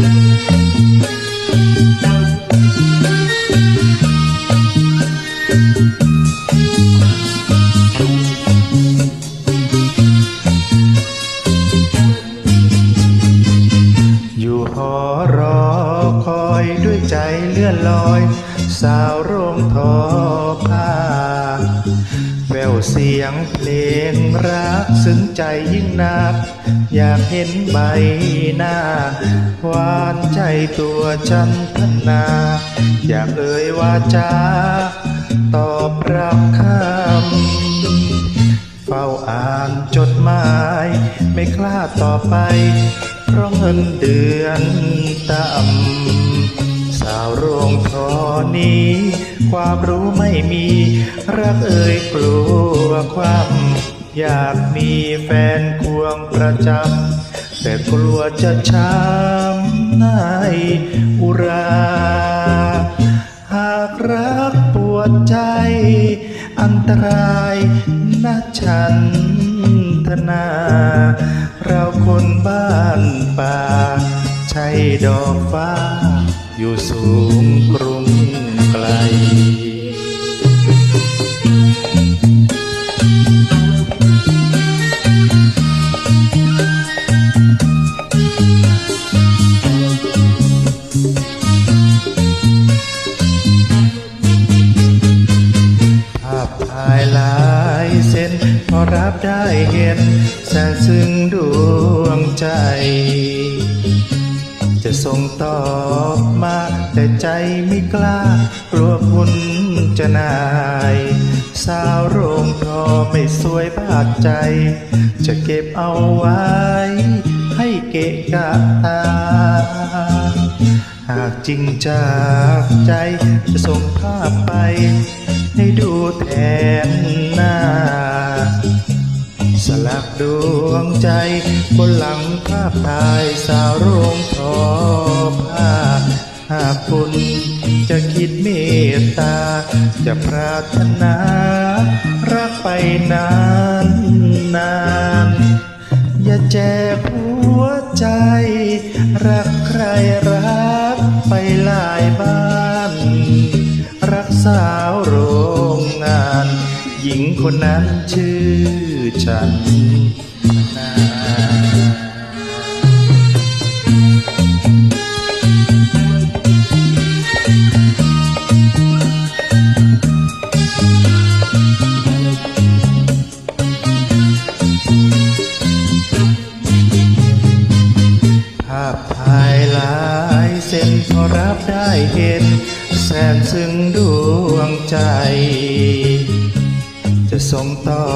อยู่หอรอคอยด้วยใจเลื่อนลอย สาวโรงทอผ้าแววเสียงเพลงรักซึ้งใจยิ่งนัก อยากเห็นใบหน้า หวานใจตัวฉันพันนา อยากเอ่ยว่าจา ตอบรับคำเฝ้าอ่านจดหมาย ไม่กล้าต่อไป เพราะเงินเดือนต่ำ สาวโรงทอนี้ ความรู้ไม่มี รักเอ่ยกลัวความอยากมีแฟนควงประจำแต่กลัวจะช้ำในอุรา หากรักปวดใจ อันตรายนะฉันธนา เราคนบ้านป่าใช่ดอกฟ้าอยู่สูงกรุงไกล ภาพถ่ายหลายเส้นพอรับได้เห็นแสนซึ้งดวงใจ ส่งตอบมา แต่ใจไม่กล้ากลัวคุณจะนาย สาวโรงทอไม่สวยบาดใจ จะเก็บเอาไว้ ให้เกะกะตา หากจริงจากใจจะส่งภาพไป ให้ดูแทน ลักดวงใจ บนหลังภาพถ่ายสาวโรงทอผ้าหากคุณจะคิดเมตตา จะปรารถนา รักไปนานนาน อย่าแจกหัวใจ รักใครรักไปหลายบ้าน รักสาวโรงงาน หญิงคนนั้นชื่อฉันภาพถ่ายลายเส้นพอรับได้เห็น แสนซึ้งดวงใจ ส่งตอ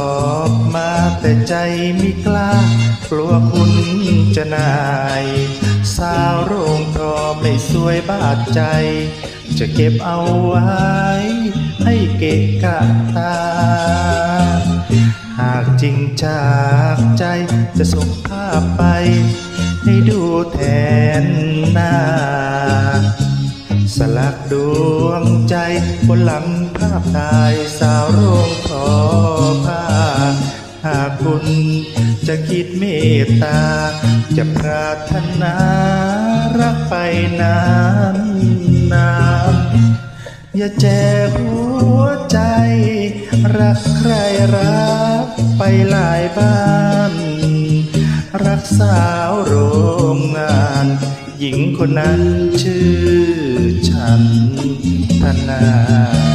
บมาแต่ใจไม่กล้ากลัวคุณจะนาย สาวโรงทอไม่สวยบาดใจ จะเก็บเอาไว้ ให้เกะกะตา หากจริงจากใจจะส่งภาพไป ให้ดูแทนหน้า สลักดวงใจบนหลังภาพถ่ายสาวโรงทอผ้าหากคุณจะคิดเมตตา จะปรารถนารักไปนานนานอย่าแจกหัวใจ รักใครรักไปหลายบ้าน รักสาวโรงงาน หญิงคนนั้นชื่อ ฉันธนา